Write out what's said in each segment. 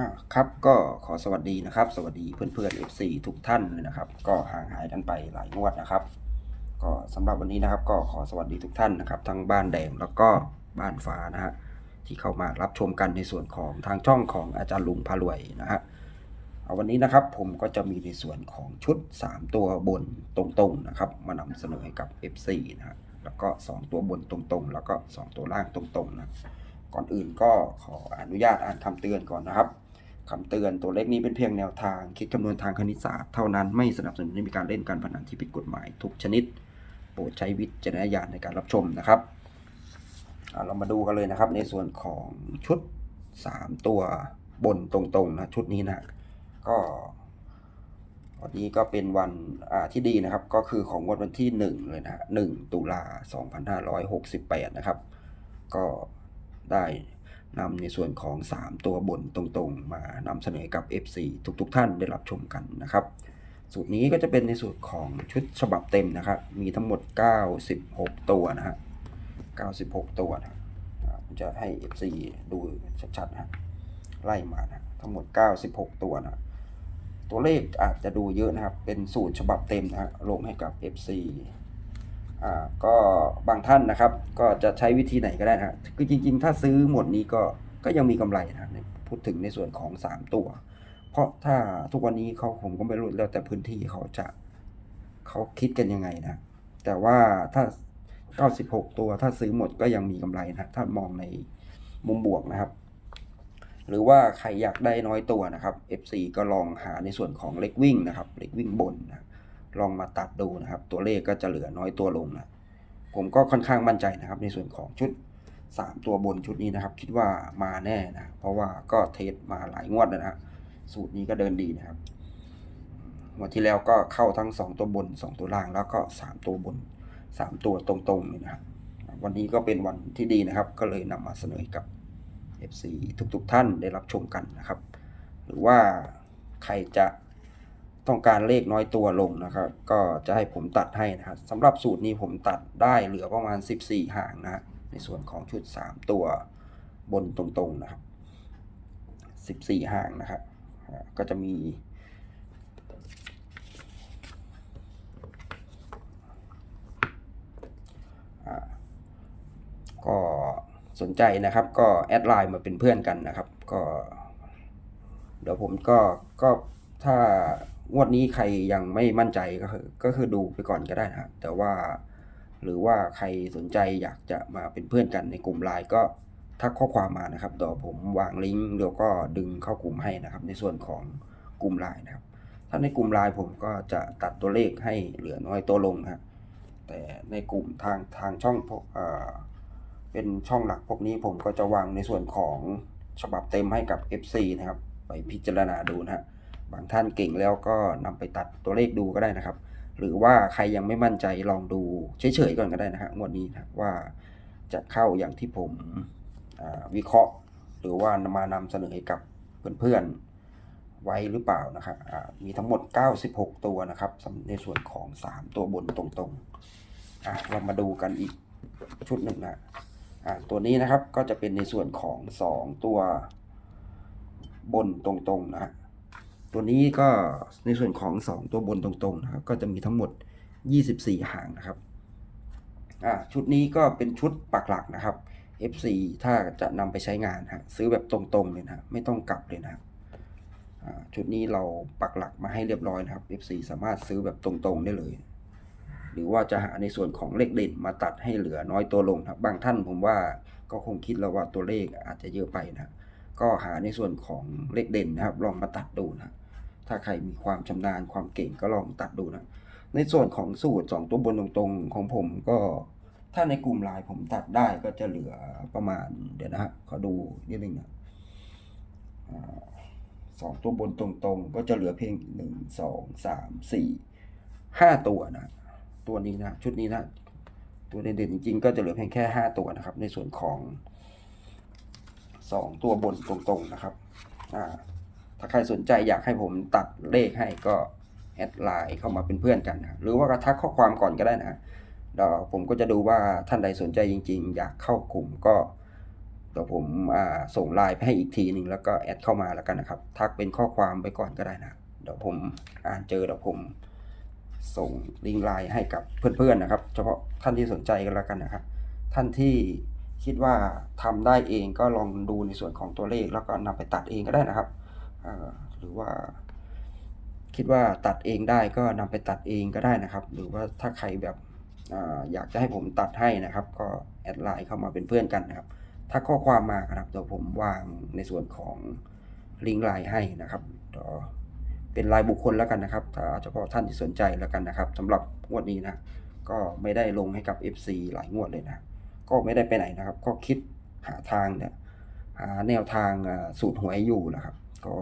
อ่าครับก็ขอสวัสดีนะครับ สวัสดีเพื่อนๆ FC ทุกท่านเลยนะครับ ก็ห่างหายกันไปหลายงวดนะครับ ก็สำหรับวันนี้นะครับ ก็ขอสวัสดีทุกท่านนะครับ ทั้งบ้านแดงแล้วก็บ้านฟ้านะฮะที่เข้ามารับชมกันในส่วนของทางช่องของอาจารย์ลุงพารวยนะฮะเอาวันนี้นะครับผมก็จะมีในส่วนของชุด 3 ตัวบนตรงๆนะครับ มานำเสนอให้กับ FC นะฮะแล้วก็ 2 ตัวบนตรงๆ แล้วก็ 2 ตัวล่างตรงๆนะก่อนอื่นก็ขออนุญาตอ่านคำเตือนก่อนนะครับ คำเตือนตัวเลขนี้เป็นเพียงแนวทาง คิดคำนวณทางคณิตศาสตร์เท่านั้นไม่สนับสนุนให้มีการเล่นการพนันที่ผิดกฎหมายทุกชนิด โปรดใช้วิจารณญาณในการรับชมนะครับเรามาดูกันเลยนะครับ ในส่วนของชุด 3 ตัวบนตรงๆนะชุดนี้นะก็วันนี้ก็เป็นวันที่ดีนะครับ ก็คือของงวดวันที่ 1 เลยนะฮะ1ตุลา2568 นะครับ ก็ได้ นำในส่วนของ 3 ตัวบนตรงๆ มานำเสนอให้กับ FC ทุกๆท่านได้รับชมกันนะครับ สูตรนี้ก็จะเป็นในส่วนของชุดฉบับเต็มนะครับ มีทั้งหมด 96 ตัวนะฮะ 96 ตัวนะผมจะให้ FC ดูชัดๆนะฮะไล่มานะทั้งหมด 96 ตัวนะตัวเลขอาจจะดูเยอะนะครับ เป็นสูตรฉบับเต็มนะฮะลงให้กับ FC อ่าก็บางท่านนะครับ ก็จะใช้วิธีไหนก็ได้นะคือจริง ๆ ถ้าซื้อหมดนี้ก็ก็ยังมีกำไรนะพูดถึงในส่วนของ 3 ตัว เพราะถ้าทุกวันนี้เขาผมก็ไม่รู้แล้วแต่พื้นที่เขาจะเขาคิดกันยังไงนะ แต่ว่าถ้า 96 ตัวถ้าซื้อหมดก็ยังมีกำไรนะถ้ามองในมุมบวกนะครับ หรือว่าใครอยากได้น้อยตัวนะครับ FC ก็ลองหาในส่วนของเล็กวิ่งนะครับเล็กวิ่งบนนะ ลองมาตัดดูนะครับ ตัวเลขก็จะเหลือน้อยตัวลงนะผมก็ค่อนข้างมั่นใจนะครับ ในส่วนของชุด 3 ตัวบนชุดนี้นะครับ คิดว่ามาแน่นะ เพราะว่าก็เทสมาหลายงวดแล้วนะฮะสูตรนี้ก็เดินดีนะครับงวดที่แล้วก็เข้าทั้ง 2 ตัวบน 2 ตัวล่างแล้วก็ 3 ตัวบน 3 ตัวตรงๆเลยนะครับ วันนี้ก็เป็นวันที่ดีนะครับ ก็เลยนำมาเสนอให้กับ FC ทุกๆท่านได้รับชมกันนะครับ หรือว่าใครจะ ต้องการเลขน้อยตัวลงนะครับ ก็จะให้ผมตัดให้นะครับสำหรับสูตรนี้ผมตัดได้เหลือประมาณ 14 หางนะในส่วนของชุด 3 ตัวบนตรงๆนะครับ 14 หางนะครับ ก็จะมีก็สนใจนะครับก็แอดไลน์มาเป็นเพื่อนกันนะครับ ก็ เดี๋ยวผมก็ก็ถ้า งวดนี้ใครยังไม่มั่นใจก็คือก็คือดูไปก่อนก็ได้นะครับแต่ว่า หรือว่าใครสนใจอยากจะมาเป็นเพื่อนกันในกลุ่มไลน์ก็ทักข้อความมานะครับเดี๋ยวผมวางลิงก์แล้วก็ดึงเข้ากลุ่มให้นะครับ ในส่วนของกลุ่มไลน์นะครับ ถ้าในกลุ่มไลน์ผมก็จะตัดตัวเลขให้เหลือน้อยตัวลงนะครับแต่ในกลุ่มทางทางช่องเอ่อเป็นช่องหลักพวกนี้ผมก็จะวางในส่วนของฉบับเต็มให้กับ FC นะครับ ไปพิจารณาดูนะฮะ บางท่านเก่งแล้วก็นำไปตัดตัวเลขดูก็ได้นะครับ หรือว่าใครยังไม่มั่นใจลองดูเฉยๆก่อนก็ได้นะฮะงวดนี้นะว่าจะเข้าอย่างที่ผมวิเคราะห์ หรือว่ามานำเสนอให้กับเพื่อนๆไว้หรือเปล่านะครับมีทั้งหมด 96 ตัวนะครับในส่วนของ 3 ตัวบนตรงๆเรามาดูกันอีกชุดหนึ่งนะตัวนี้นะครับก็จะเป็นในส่วนของ 2 ตัวบนตรงๆนะ ตัวนี้ก็ในส่วนของ 2 ตัวบนตรงๆนะครับ ก็จะมีทั้งหมด 24 หางนะครับอ่าชุดนี้ก็เป็นชุดปักหลักนะครับ FC ถ้าจะนำไปใช้งานฮะซื้อแบบตรงๆเลยนะไม่ต้องกลับเลยนะชุดนี้เราปักหลักมาให้เรียบร้อยนะครับ FC สามารถซื้อแบบตรงๆได้เลย หรือว่าจะหาในส่วนของเลขเด่นมาตัดให้เหลือน้อยตัวลงครับบางท่านผมว่าก็คงคิดแล้วว่าตัวเลขอาจจะเยอะไปนะก็หาในส่วนของเลขเด่นนะครับ ลองมาตัดดูนะ ถ้าใครมีความชำนาญความเก่งก็ลองตัดดูนะ ในส่วนของสูตร 2 ตัวบนตรงๆ ของผมก็ถ้าในกลุ่มลน์ผมตัดได้ก็จะเหลือประมาณเดี๋ยวนะฮะขอดูนิดนึงนะอ่าสองตัวบนตรงๆ ก็จะเหลือเพียงหนึ่งสองสามสี่ห้าตัวนะ ตัวนี้นะ ชุดนี้นะ ตัวเด่นๆจริงๆ ก็จะเหลือเพียงแค่ห้าตัวนะครับ ในส่วนของสองตัวบนตรงๆนะครับ อ่า ถ้าใครสนใจอยากให้ผมตัดเลขให้ก็แอดไลน์เข้ามาเป็นเพื่อนกันนะหรือว่ากระทักข้อความก่อนก็ได้นะเดี๋ยวผมก็จะดูว่าท่านใดสนใจจริง ๆ อยากเข้ากลุ่มก็เดี๋ยวผมส่งไลน์ไปให้อีกทีหนึ่งแล้วก็แอดเข้ามาแล้วกันนะครับ ทักเป็นข้อความไปก่อนก็ได้นะเดี๋ยวผมอ่านเจอเดี๋ยวผมส่งลิงก์ไลน์ให้กับเพื่อนๆนะครับ เฉพาะท่านที่สนใจกันแล้วกันนะครับ ท่านที่คิดว่าทำได้เองก็ลองดูในส่วนของตัวเลข แล้วก็นำไปตัดเองก็ได้นะครับ หรือว่าคิดว่าตัดเองได้ก็นำไปตัดเองก็ได้นะครับ หรือว่าถ้าใครแบบออยากจะให้ผมตัดให้นะครับ ก็แอดไลน์เข้ามาเป็นเพื่อนกันนะครับถ้าข้อความมาครับเดี๋ยวผมวางในส่วนของลิงก์ไลน์ให้นะครับเดี๋ยวเป็นรายบุคคลแล้วกันนะครับ ถ้าเฉพาะท่านที่สนใจแล้วกันนะครับสำหรับงวดนี้นะก็ไม่ได้ลงให้กับ FC หลายงวดเลยนะ ก็ไม่ได้ไปไหนนะครับ ก็คิดหาทางเนี่ยหาแนวทางสูตรหวยอยู่นะครับ ก็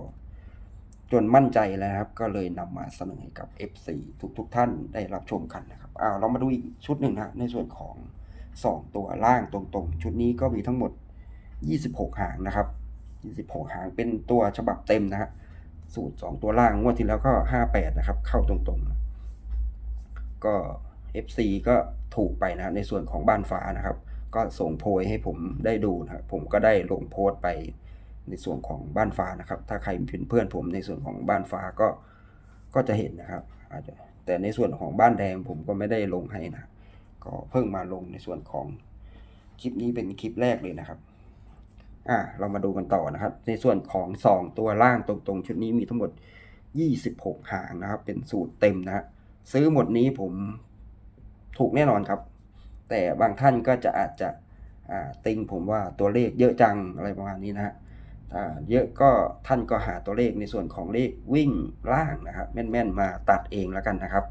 จนมั่นใจแล้วครับ ก็เลยนำมาเสนอให้กับ FC ทุกทุกๆท่านได้รับชมกันนะครับอ้าวเรามาดูอีกชุดหนึ่งนะในส่วนของ 2 ตัวล่างตรงๆ ชุดนี้ก็มีทั้งหมด 26 หางนะครับ 26 หางเป็นตัวฉบับเต็มนะฮะสูตร 2 ตัวล่างงวดที่แล้วก็ 58 นะครับ เข้าตรงๆนะก็ FC ก็ถูกไปนะในส่วนของบ้านฟ้านะครับ ก็ส่งโพยให้ผมได้ดูนะผมก็ได้ลงโพสต์ไป ในส่วนของบ้านฟ้านะครับ ถ้าใครเป็นเพื่อนผมในส่วนของบ้านฟ้าก็ก็จะเห็นนะครับอาจจะแต่ในส่วนของบ้านแดงผมก็ไม่ได้ลงให้นะก็เพิ่งมาลงในส่วนของคลิปนี้เป็นคลิปแรกเลยนะครับอ่าเรามาดูกันต่อนะครับ ในส่วนของ2ตัวล่างตรงๆ ชุดนี้มีทั้งหมด 26 หางนะครับ เป็นสูตรเต็มนะฮะซื้อหมดนี้ผมถูกแน่นอนครับ แต่บางท่านก็จะอาจจะอ่าติงผมว่าตัวเลขเยอะจังอะไรประมาณนี้นะฮะ เยอะก็ท่านก็หาตัวเลขในส่วนของเลขวิ่งล่างนะครับแม่นๆมาตัดเองแล้วกันนะครับ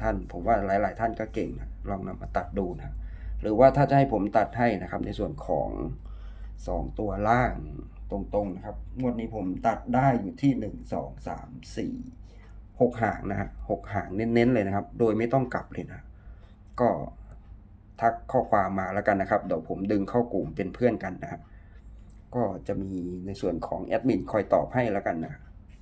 ท่านผมว่าหลาย ๆ ท่านก็เก่งนะลองนำมาตัดดูนะหรือว่าถ้าจะให้ผมตัดให้นะครับในส่วนของ 2 ตัวล่างตรงๆนะครับงวดนี้ผมตัดได้อยู่ที่ 1 2 3 4 6หางนะฮะหกหางเน้นๆเลยนะครับ โดยไม่ต้องกลับเลยนะ ก็ทักข้อความมาแล้วกันนะครับ เดี๋ยวผมดึงเข้ากลุ่มเป็นเพื่อนกันนะครับ ก็จะมีในส่วนของแอดมินคอยตอบให้แล้วกันนะ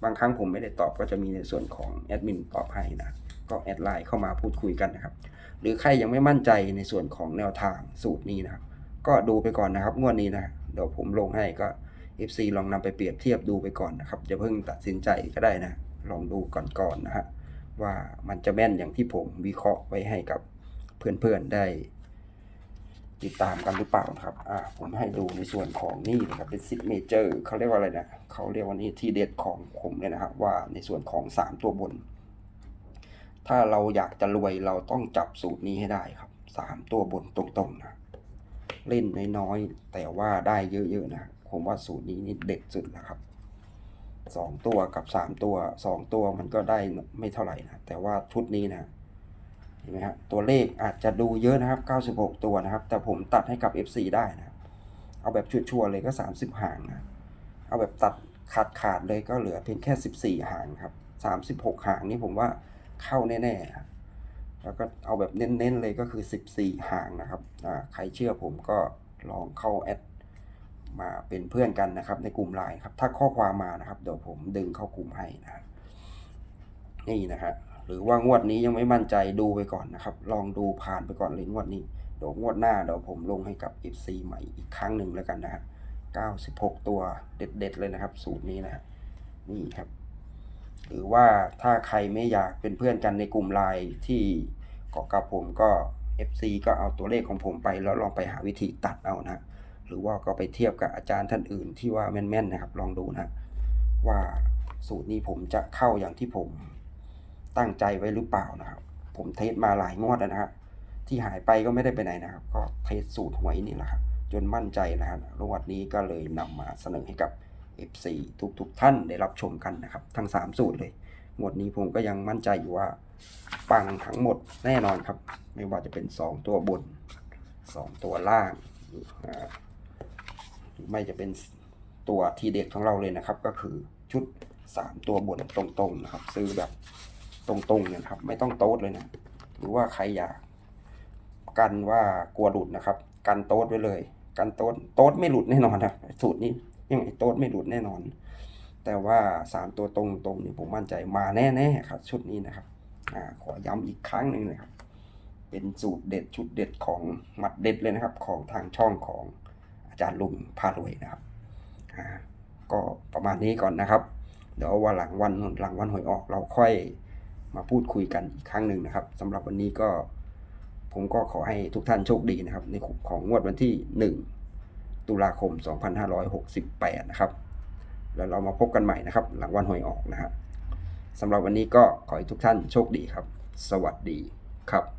บางครั้งผมไม่ได้ตอบก็จะมีในส่วนของแอดมินตอบให้นะก็แอดไลน์เข้ามาพูดคุยกันนะครับ หรือใครยังไม่มั่นใจในส่วนของแนวทางสูตรนี้นะครับ ก็ดูไปก่อนนะครับงวดนี้นะเดี๋ยวผมลงให้ก็ FC ลองนำไปเปรียบเทียบดูไปก่อนนะครับอย่าเพิ่งตัดสินใจก็ได้นะ ลองดูก่อนๆนะฮะว่ามันจะแม่นอย่างที่ผมวิเคราะห์ไว้ให้กับเพื่อนๆได้ ติดตามกันหรือเปล่านะครับ อ่า ผมให้ดูในส่วนของนี่นะครับ เป็นซิกเมเจอร์เขาเรียกว่าอะไรนะเขาเรียกว่านี่ที่เด็ดของผมเลยนะครับ ว่าในส่วนของ 3 ตัวบน ถ้าเราอยากจะรวยเราต้องจับสูตรนี้ให้ได้ครับ 3 ตัวบนตรงๆนะ เล่นน้อยๆ แต่ว่าได้เยอะๆนะ ผมว่าสูตรนี้นี่เด็ดสุดแล้วครับสองตัวกับสามตัวสองตัวมันก็ได้ไม่เท่าไหร่นะ แต่ว่าชุดนี้นะ ห็นไหมครับตัวเลขอาจจะดูเยอะนะครับ 96 ตัวนะครับ แต่ผมตัดให้กับ FC ได้นะครับเอาแบบชัวร์ๆเลยก็ 30 หางนะเอาแบบตัดขาดขาดๆเลยก็เหลือเพียงแค่ 14 หางครับ 36 หางนี่ผมว่าเข้าแน่ๆครับแล้วก็เอาแบบเน้นๆเลยก็คือ 14 หางนะครับใครเชื่อผมก็ลองเข้าแอดมาเป็นเพื่อนกันนะครับ ในกลุ่มไลน์ครับ ถ้าข้อความมานะครับ เดี๋ยวผมดึงเข้ากลุ่มให้นะครับนี่นะฮะ หรือว่างวดนี้ยังไม่มั่นใจดูไปก่อนนะครับ ลองดูผ่านไปก่อนเลยงวดนี้เดี๋ยวงวดหน้าเดี๋ยวผมลงให้กับ FC ใหม่อีกครั้งหนึ่งแล้วกันนะฮะ96 ตัวเด็ดๆเลยนะครับ สูตรนี้นะฮะนี่ครับ หรือว่าถ้าใครไม่อยากเป็นเพื่อนกันในกลุ่มไลน์ที่เกาะกับผมก็ FC ก็เอาตัวเลขของผมไป แล้วลองไปหาวิธีตัดเอานะ หรือว่าก็ไปเทียบกับอาจารย์ท่านอื่นที่ว่าแม่นๆนะครับ ลองดูนะ ว่าสูตรนี้ผมจะเข้าอย่างที่ผม ตั้งใจไว้หรือเปล่านะครับ ผมเทสมาหลายงวดแล้วนะฮะที่หายไปก็ไม่ได้ไปไหนนะครับ ก็เทสสูตรหวยนี่แหละครับจนมั่นใจนะฮะรวดนี้ก็เลยนำมาเสนอให้กับ F4 ทุกๆท่านได้รับชมกันนะครับ ทั้ง 3 สูตรเลยหมวดนี้ผมก็ยังมั่นใจอยู่ว่าปังทั้งหมดแน่นอนครับ ไม่ว่าจะเป็น 2 ตัวบน 2 ตัวล่างหรือไม่จะเป็นตัวทีเด็ดของเราเลยนะครับ ก็คือชุด 3 ตัวบนตรงๆนะครับ ซื้อแบบ ตรงๆเนี่ยนะครับ ไม่ต้องโต๊ดเลยนะ หรือว่าใครอยาก กันว่ากลัวหลุดนะครับ กันโต๊ดไว้เลย กันโต๊ดโต๊ดไม่หลุดแน่นอนนะสูตรนี้ยังไงโต๊ดไม่หลุดแน่นอน แต่ว่าสามตัวตรงๆนี่ผมมั่นใจมาแน่ๆครับ ชุดนี้นะครับอขอย้ำอีกครั้งหนึ่งนะครับ เป็นสูตรเด็ดชุดเด็ดของหมัดเด็ดเลยนะครับ ของทางช่องของอาจารย์ลุงพารวยนะครับก็ประมาณนี้ก่อนนะครับ เดี๋ยววันหลังวันหลังวันหวยออกเราค่อย มาพูดคุยกันอีกครั้งหนึ่งนะครับสำหรับวันนี้ก็ผมก็ขอให้ทุกท่านโชคดีนะครับ ในของงวดวันที่ 1 ตุลาคม 2568 นะครับ แล้วเรามาพบกันใหม่นะครับ หลังวันหวยออกนะฮะสำหรับวันนี้ก็ขอให้ทุกท่านโชคดีครับ สวัสดีครับ